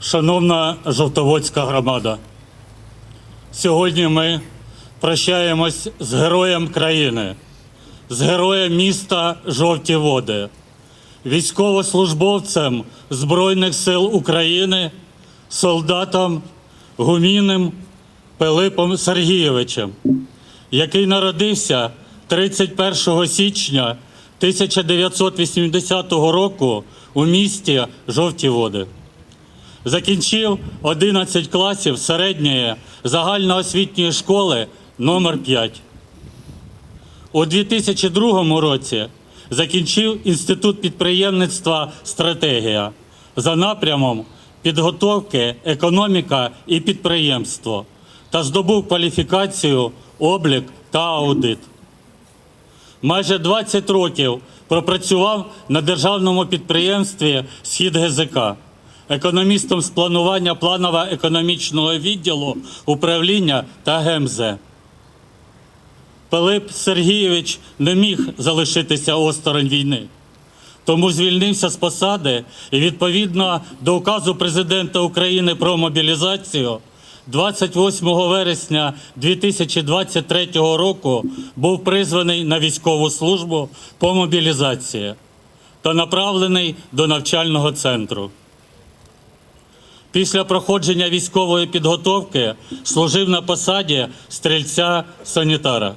Шановна Жовтоводська громада, сьогодні ми прощаємось з героєм країни, з героєм міста Жовті Води, військовослужбовцем Збройних сил України, солдатом Гуміним Пилипом Сергійовичем, який народився 31 січня 1980 року у місті Жовті Води. Закінчив 11 класів середньої загальноосвітньої школи номер 5 У 2002 році закінчив Інститут підприємництва Стратегія за напрямом підготовки економіка і підприємство та здобув кваліфікацію облік та аудит. Майже 20 років пропрацював на державному підприємстві Схід ГЗК, економістом з планування планово-економічного відділу управління та ГМЗ. Пилип Сергійович не міг залишитися осторонь війни, тому звільнився з посади і відповідно до указу президента України про мобілізацію 28 вересня 2023 року був призваний на військову службу по мобілізації та направлений до навчального центру. Після проходження військової підготовки служив на посаді стрільця-санітара.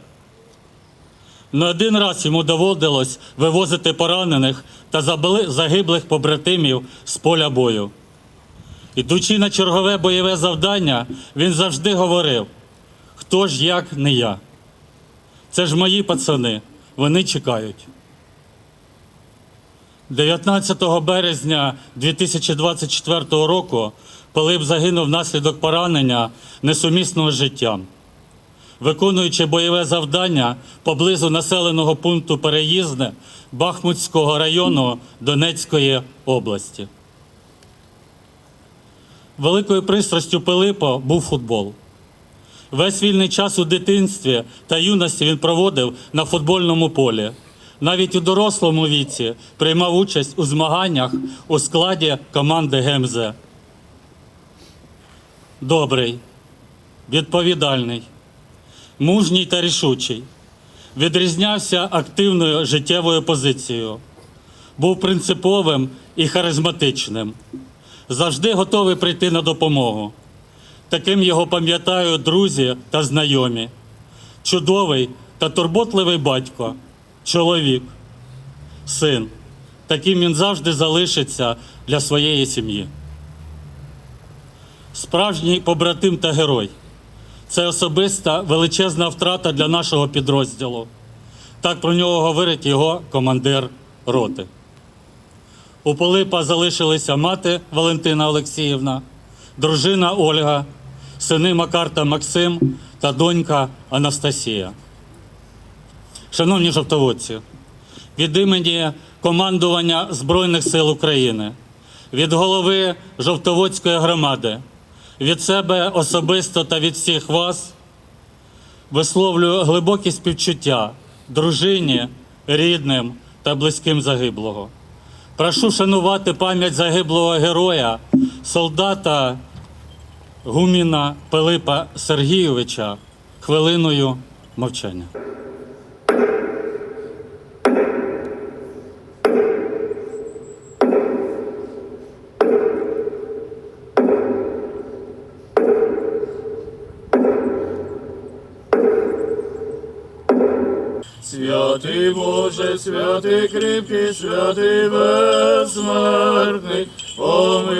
Не один раз йому доводилось вивозити поранених та загиблих побратимів з поля бою. Ідучи на чергове бойове завдання, він завжди говорив: хто ж як не я. Це ж мої пацани, вони чекають. 19 березня 2024 року Пилип загинув внаслідок поранення несумісного з життям. Виконуючи бойове завдання поблизу населеного пункту Переїзне Бахмутського району Донецької області. Великою пристрастю Пилипа був футбол. Весь вільний час у дитинстві та юності він проводив на футбольному полі. Навіть у дорослому віці приймав участь у змаганнях у складі команди ГМЗ. Добрий, відповідальний, мужній та рішучий. Відрізнявся активною життєвою позицією. Був принциповим і харизматичним. Завжди готовий прийти на допомогу. Таким його пам'ятають друзі та знайомі. Чудовий та турботливий батько, чоловік, син. Таким він завжди залишиться для своєї сім'ї. Справжній побратим та герой. Це особиста величезна втрата для нашого підрозділу. Так про нього говорить його командир роти. У Пилипа залишилися мати Валентина Олексіївна, дружина Ольга, сини Макар та Максим та донька Анастасія. Шановні жовтоводці, від імені командування Збройних сил України, від голови Жовтоводської громади, від себе особисто та від всіх вас висловлюю глибокі співчуття дружині, рідним та близьким загиблого. Прошу шанувати пам'ять загиблого героя, солдата Гуміна Пилипа Сергійовича хвилиною мовчання. Боже, святий кріпкий, святий безсмертний, помилуй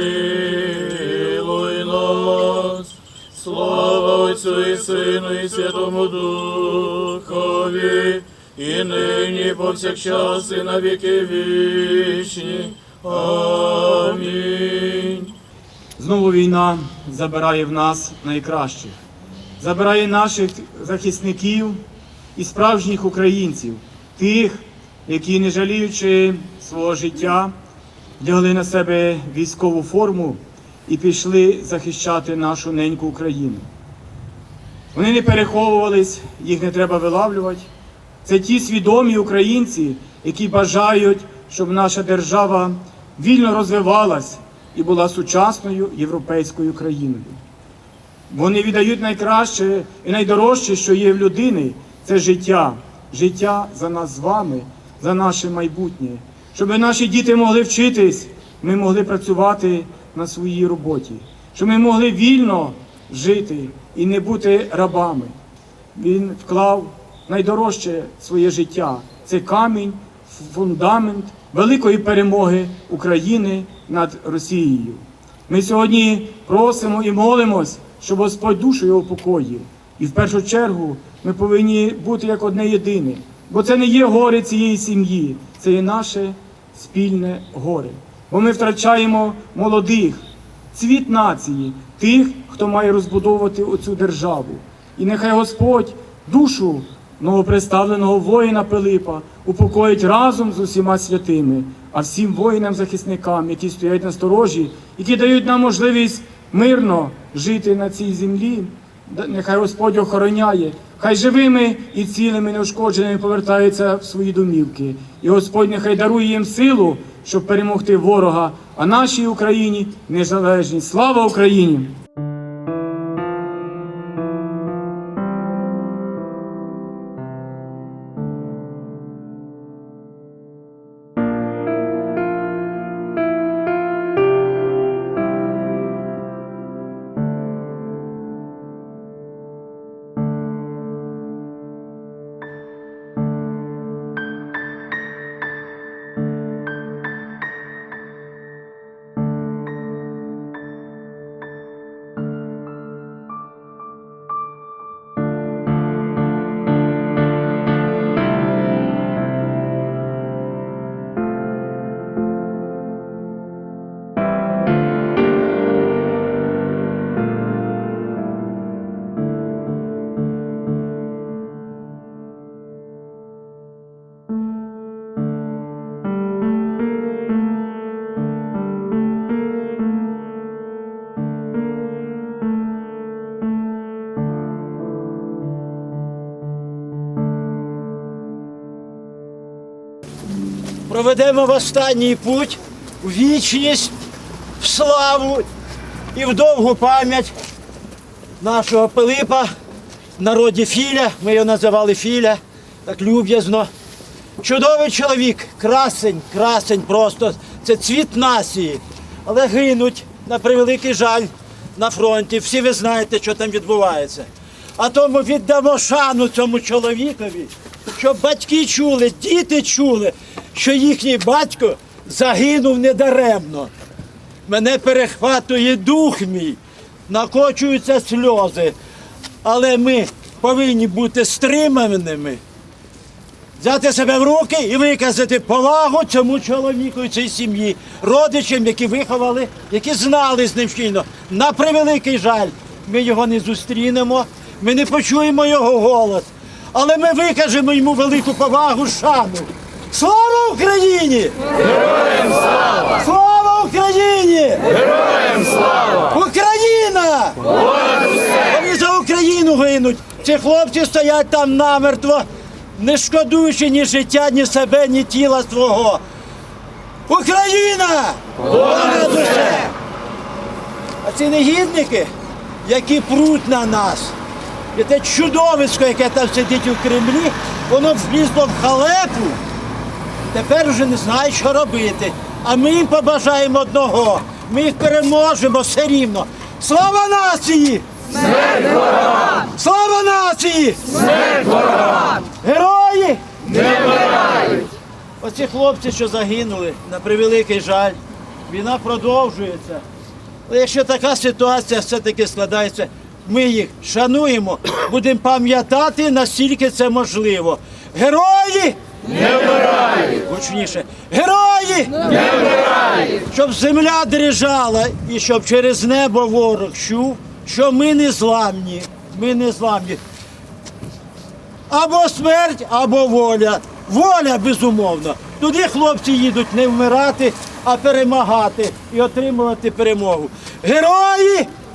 нас. Слава Отцю і Сину і Святому Духові, і нині повсякчас і на віки вічні. Амінь. Знову війна забирає в нас найкращих, забирає наших захисників і справжніх українців, тих, які, не жаліючи свого життя, вдягли на себе військову форму і пішли захищати нашу неньку Україну. Вони не переховувались, їх не треба вилавлювати. Це ті свідомі українці, які бажають, щоб наша держава вільно розвивалась, і була сучасною європейською країною. Вони віддають найкраще і найдорожче, що є в людини, це життя. Життя за нас з вами, за наше майбутнє. Щоб наші діти могли вчитись, ми могли працювати на своїй роботі, щоб ми могли вільно жити і не бути рабами. Він вклав найдорожче своє життя. Це камінь, фундамент великої перемоги України над Росією. Ми сьогодні просимо і молимось, щоб Господь душу його упокоїв. І в першу чергу ми повинні бути як одне єдине, бо це не є горе цієї сім'ї, це є наше спільне горе. Бо ми втрачаємо молодих, цвіт нації, тих, хто має розбудовувати оцю державу. І нехай Господь душу новоприставленого воїна Пилипа упокоїть разом з усіма святими, а всім воїнам-захисникам, які стоять на сторожі, які дають нам можливість мирно жити на цій землі. Нехай Господь охороняє, хай живими і цілими, неушкодженими повертаються в свої домівки. І Господь нехай дарує їм силу, щоб перемогти ворога, а нашій Україні незалежність. Слава Україні! Проведемо в останній путь у вічність, в славу і в довгу пам'ять нашого Пилипа, в народі Філя, ми його називали Філя, так люб'язно. Чудовий чоловік, красень, красень просто, це цвіт нації. Але гинуть, на превеликий жаль, на фронті. Всі ви знаєте, що там відбувається. А тому віддамо шану цьому чоловікові, щоб батьки чули, діти чули, що їхній батько загинув недаремно. Мене перехватує дух мій, накочуються сльози. Але ми повинні бути стриманими, взяти себе в руки і виказати повагу цьому чоловіку і цій сім'ї, родичам, які виховали, які знали з ним щільно. На превеликий жаль, ми його не зустрінемо, ми не почуємо його голос, але ми викажемо йому велику повагу, шану. Слава Україні! Героям слава! Слава Україні! Героям слава! Україна! Вони за Україну гинуть. Ці хлопці стоять там намертво, не шкодуючи ні життя, ні себе, ні тіла свого. Україна! Понад усе! А ці негідники, які пруть на нас, і те чудовисько, яке там сидить у Кремлі, воно влізло в халепу. Тепер вже не знають, що робити. А ми їм побажаємо одного. Ми їх переможемо все рівно. Слава нації! Смерть ворогам! Слава нації! Смерть ворогам! Герої! Не вмирають! Оці хлопці, що загинули, на превеликий жаль, війна продовжується. Але якщо така ситуація все-таки складається, ми їх шануємо, будемо пам'ятати, наскільки це можливо. Герої! Не вмирають! Гучніше. Герої! Не вмирають! Щоб земля дрижала і щоб через небо ворог чув, що ми не зламні. Ми не зламні. Або смерть, або воля. Воля, безумовно. Туди хлопці їдуть не вмирати, а перемагати і отримувати перемогу. Герої